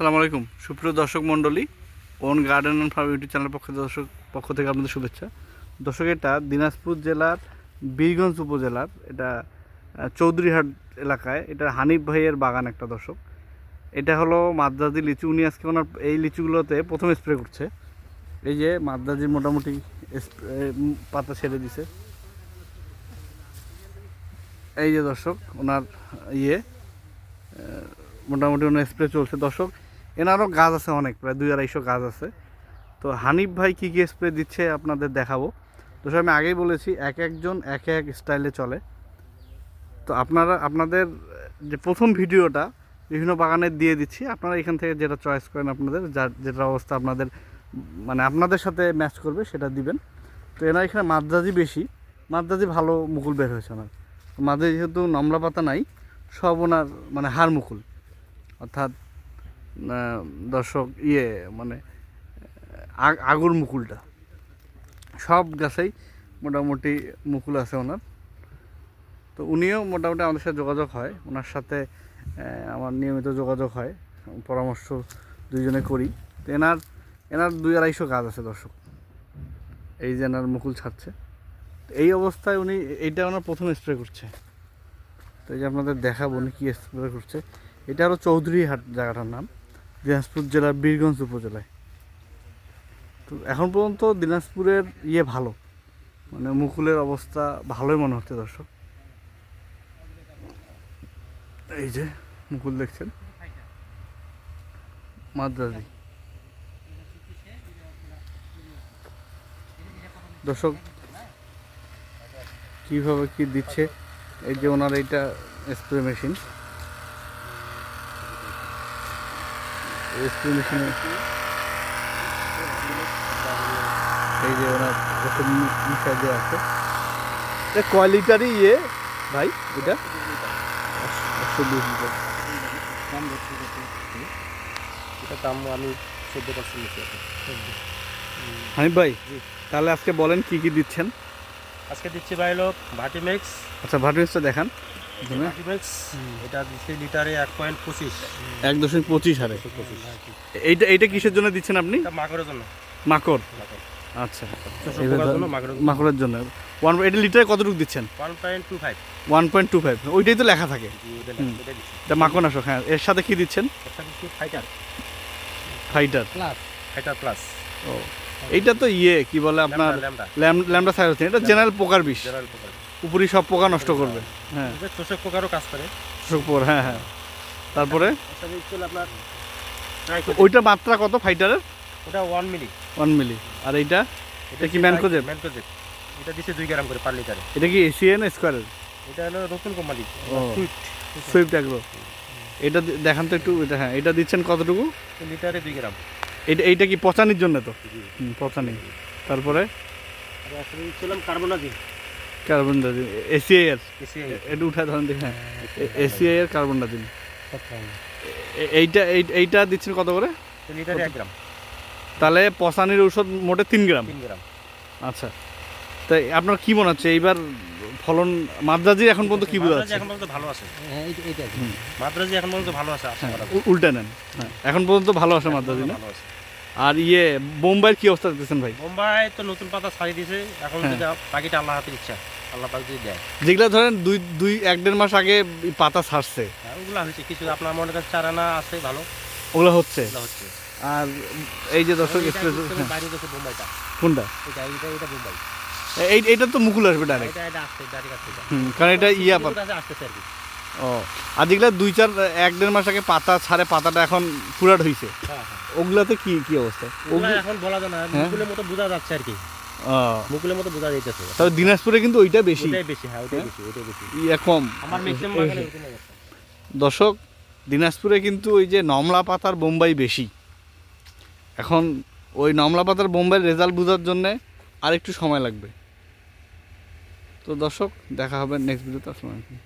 সালাম আলাইকুম। সুপ্রিয় দর্শক মণ্ডলী, own garden and farm YouTube channel পক্ষ দর্শক পক্ষ থেকে আপনাদের শুভেচ্ছা। দর্শক, এটা দিনাজপুর জেলার বীরগঞ্জ উপজেলার, এটা চৌধুরীহাট এলাকায়, এটা হানিফ ভাইয়ের বাগান একটা দর্শক। এটা হলো মাদ্রাজি লিচু। উনি আজকে ওনার এই লিচুগুলোতে প্রথম স্প্রে করছে। এই যে মাদ্রাজির মোটামুটি পাতা ছেড়ে দিছে। এই যে দর্শক, ওনার ইয়ে মোটামুটি ওনার স্প্রে চলছে। দর্শক এনারও গাছ আছে অনেক, প্রায় দুই আড়াইশো গাছ আছে। তো হানিফ ভাই কী কী স্প্রে দিচ্ছে আপনাদের দেখাবো। তো সে আমি আগেই বলেছি, এক একজন, এক এক স্টাইলে চলে। তো আপনারা, আপনাদের যে প্রথম ভিডিওটা বিভিন্ন বাগানের দিয়ে দিচ্ছি, আপনারা এখান থেকে যেটা চয়েস করেন আপনাদের যার যেটা অবস্থা আপনাদের মানে আপনাদের সাথে ম্যাচ করবে সেটা দিবেন। তো এনার এখানে মাদ্রাজি বেশি, মাদ্রাজি ভালো মুকুল বের হয়েছে ওনার মাদ্রাজি যেহেতু নমলা পাতা নাই, সব ওনার মানে হাড় মুকুল অর্থাৎ দর্শক ইয়ে মানে আগুর মুকুলটা। সব গাছেই মোটামুটি মুকুল আছে ওনার। তো উনিও মোটামুটি আমাদের সাথে যোগাযোগ হয়। ওনার সাথে আমার নিয়মিত যোগাযোগ হয়। পরামর্শ দুইজনে করি। তো এনার এনার দুই আড়াইশো গাছ আছে দর্শক। এই যে এনার মুকুল ছাড়ছে। এই অবস্থায় উনি, এইটা ওনার প্রথম স্প্রে করছে। তো এই যে আপনাদের দেখাবো উনি কী স্প্রে করছে। এটা হলো চৌধুরী হাট জায়গাটার নাম। দিনাজপুর জেলার বীরগঞ্জ উপজেলায়। তো এখন পর্যন্ত দিনাজপুরের ইয়ে ভালো। মানে মুকুলের অবস্থা ভালোই মনে হচ্ছে দর্শক। এই যে মুকুল দেখছেন? মাদ্রাজি। দর্শক, কীভাবে কি দিচ্ছে? এই যে ওনার এইটা স্প্রে মেশিন স্প্রে মেশিনে এই যে ওনার ওষুধ মিশা যে আছে। এটা কয় লিটারই ইয়ে ভাই এটা? একশো বিশ লিটার এটা দাম আমি চোদ্দ পার্সেন্ট নিচ্ছি এখন। হানিফ ভাই তাহলে আজকে বলেন কি কি দিচ্ছেন? আজকে দিচ্ছি বাইলো ভাটি মিক্স। আচ্ছা ভাটমিক্সটা দেখান। এটা দিচ্ছি লিটারে এক পয়েন্ট পঁচিশ। এক দশমিক পঁচিশ হারে। পঁচিশ এইটা এইটা কিসের জন্য দিচ্ছেন আপনি? মাকড়ের জন্য। মাকড়। আচ্ছা। মাকড়ের জন্য। ওয়ান এটা লিটারে কতটুকু দিচ্ছেন? One point two five one point two five ওইটাই তো লেখা থাকে। হুম। এটা মাকড়নাশক হ্যাঁ। এর সাথে কি দিচ্ছেন? Fighter fighter plus fighter plus ও। এইটা তো ইয়ে কি বলে আপনার? ল্যাম্ডা সাইরোসিন। এটা জেনারেল পোকার বিষ জেনারেল পোকার উপরি সব পোকা নষ্ট করবে। হ্যাঁ। এটা চোষক পোকারও কাজ করে। শোক পোকা হ্যাঁ হ্যাঁ। তারপরে? আপনার ওইটা মাত্রা কত ফাইটারের ওটা ওয়ান মিলি ওয়ান মিলি আর এইটা? এটা কি ম্যানকোজেব? ম্যানকোজেব এটা দিচ্ছে দুই গ্রাম করে পার লিটারে। এটা কি এসিএন স্কোয়ারের এটা হলো নতুন কোম্পানি ও। সুইট সুইফট অ্যাগ্রো এটা দেখান তো একটু এটা হ্যাঁ এটা দিচ্ছেন কতটুকু? লিটারে দুই গ্রাম। এটা এইটা কি পচানির জন্য তো? পচানি। তারপরে? ছিলাম কার্বনাজিন কার্বন ডাইজিন এসিআই এর এটা উঠায় ধরেন দেখি হ্যাঁ। এসিআই এর কার্বন এ- এইটা এই- এইটা দিচ্ছেন কত করে? লিটারে এক গ্রাম। তাহলে পচানির ঔষধ মোটে তিন গ্রাম। তিন গ্রাম। আচ্ছা। তাই আপনার কি মনে হচ্ছে এইবার ফলন মাদ্রাজি এখন পর্যন্ত কি বোঝা যাচ্ছে? এখন পর্যন্ত ভালো আছে। হুম। মাদ্রাজি এখন পর্যন্ত ভালো আছে হ্যাঁ উল্টা নেন। হ্যাঁ এখন পর্যন্ত ভালো আসে মাদ্রাজি না? ভালো আছে। আর ইয়ে বোম্বাইয়ের কি অবস্থা দেখতেছেন ভাই? বোম্বাই তো নতুন পাতা ছাড়িয়ে দিয়েছে। এখন হ্যাঁ। বাকিটা আল্লাহ হাতের ইচ্ছা আল্লাহ পাক যদি দেয়। যেগুলো ধরেন দুই দুই এক দেড় মাস আগে পাতা ছাড়ছে। হ্যাঁ, ওগুলো হয়েছে। কিছু আপনার মনে করেন চারানা আছে ভালো? ওগুলো হচ্ছে? হচ্ছে। আর এই যে দর্শক এটা একদম হ্যাঁ, বোম্বাইটা কোনটা? এটা এটা এটা বোম্বাই এই এইটা তো মুকুল আসবে ডাইরেক্ট এটা এটা এটা। কারণ এটা ইয়া পাতা। আসতেছে আর কি। ও আর যেগুলো দুই চার এক দেড় মাস আগে পাতা ছাড়ে পাতাটা এখন পুরাট হয়েছে হ্যাঁ হ্যাঁ। ওগুলাতে কি কি অবস্থা? ওগুলো এখন বলা যায় না হ্যাঁ? মুকুলের মতো বোঝা যাচ্ছে আর কি। মুকুলের মতো বোঝা যাইতেছে। তবে দিনাজপুরে কিন্তু ওইটা বেশি। ওইটাই বেশি হ্যাঁ ওইটাই বেশি ওইটাই বেশি। ইয়া কম। আমার ম্যাক্সিমাম বাগানে দর্শক দিনাজপুরে কিন্তু ওই যে নমলা পাতার বোম্বাই বেশি। এখন ওই নমলা পাতার বোম্বাইয়ের রেজাল্ট বোঝার জন্যে আর একটু সময় লাগবে। তো দর্শক দেখা হবে নেক্সট ভিডিওতে আসসালামু আলাইকুম।